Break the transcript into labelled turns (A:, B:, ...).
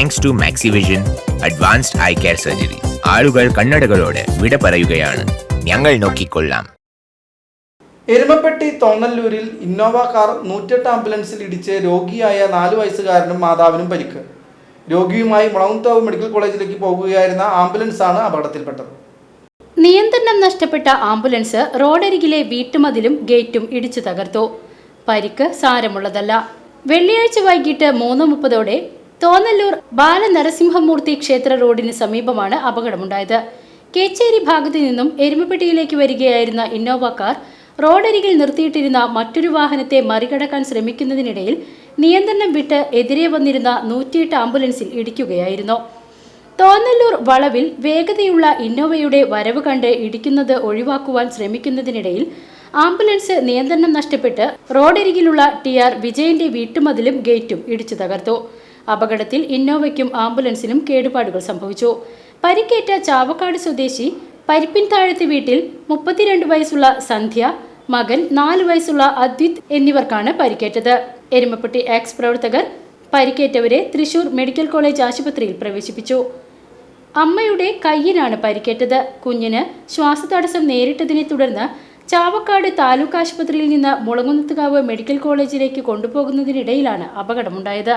A: Thanks to Maxivision advanced eye care surgery ആളുകൾ കണ്ണടകളോട് വിട പറയുകയാണ്. ഞങ്ങൾ നോക്കിക്കൊള്ളാം.
B: എരുമപ്പെട്ടി തോന്നല്ലൂരിൽ ഇന്നോവ കാർ നൂറ്റെട്ട് ആംബുലൻസിൽ ഇടിച്ച് രോഗിയായ നാലു വയസ്സുകാരനും മാതാവിനും പരിക്ക്. രോഗിയുമായി മുളങ്കാവ് മെഡിക്കൽ കോളേജിലേക്ക് പോകുകയായിരുന്ന ആംബുലൻസാണ് അപകടത്തിൽപ്പെട്ടത്.
C: നിയന്ത്രണം നഷ്ടപ്പെട്ട ആംബുലൻസ് റോഡരികിലെ വീട്ടുമതിലും ഗേറ്റും ഇടിച്ചു തകർത്തു. പരിക്ക് സാരമുള്ളതല്ല. വെള്ളിയാഴ്ച വൈകിട്ട് മൂന്ന് മുപ്പതോടെ തോന്നല്ലൂർ ബാലനരസിംഹമൂർത്തി ക്ഷേത്ര റോഡിന് സമീപമാണ് അപകടമുണ്ടായത്. കേച്ചേരി ഭാഗത്തു നിന്നും എരുമപ്പെട്ടിയിലേക്ക് വരികയായിരുന്ന ഇന്നോവ കാർ റോഡരികിൽ നിർത്തിയിട്ടിരുന്ന മറ്റൊരു വാഹനത്തെ മറികടക്കാൻ ശ്രമിക്കുന്നതിനിടയിൽ നിയന്ത്രണം വിട്ട് എതിരെ വന്നിരുന്ന നൂറ്റിയെട്ട് ആംബുലൻസിൽ ഇടിക്കുകയായിരുന്നു. തോന്നല്ലൂർ വളവിൽ വേഗതയുള്ള ഇന്നോവയുടെ വരവ് കണ്ട് ഇടിക്കുന്നത് ഒഴിവാക്കുവാൻ ശ്രമിക്കുന്നതിനിടയിൽ ആംബുലൻസ് നിയന്ത്രണം നഷ്ടപ്പെട്ട് റോഡരികിലുള്ള ടി ആർ വിജയന്റെ വീട്ടുമതിലും ഗേറ്റും ഇടിച്ചു തകർത്തു. അപകടത്തിൽ ഇന്നോവയ്ക്കും ആംബുലൻസിനും കേടുപാടുകൾ സംഭവിച്ചു. പരിക്കേറ്റ ചാവക്കാട് സ്വദേശി പരിപ്പിൻ താഴത്തെ വീട്ടിൽ മുപ്പത്തിരണ്ട് വയസ്സുള്ള സന്ധ്യ മകൻ നാല് വയസ്സുള്ള അദ്വിത് എന്നിവർക്കാണ് പരിക്കേറ്റത്. എരുമപ്പെട്ടി എക്സ് പ്രവർത്തകർ പരിക്കേറ്റവരെ തൃശൂർ മെഡിക്കൽ കോളേജ് ആശുപത്രിയിൽ പ്രവേശിപ്പിച്ചു. അമ്മയുടെ കയ്യിനാണ് പരിക്കേറ്റത്. കുഞ്ഞിന് ശ്വാസതടസ്സം നേരിട്ടതിനെ തുടർന്ന് ചാവക്കാട് താലൂക്ക് ആശുപത്രിയിൽ നിന്ന് മുളങ്ങുന്നത്തുകാവ് മെഡിക്കൽ കോളേജിലേക്ക് കൊണ്ടുപോകുന്നതിനിടയിലാണ് അപകടമുണ്ടായത്.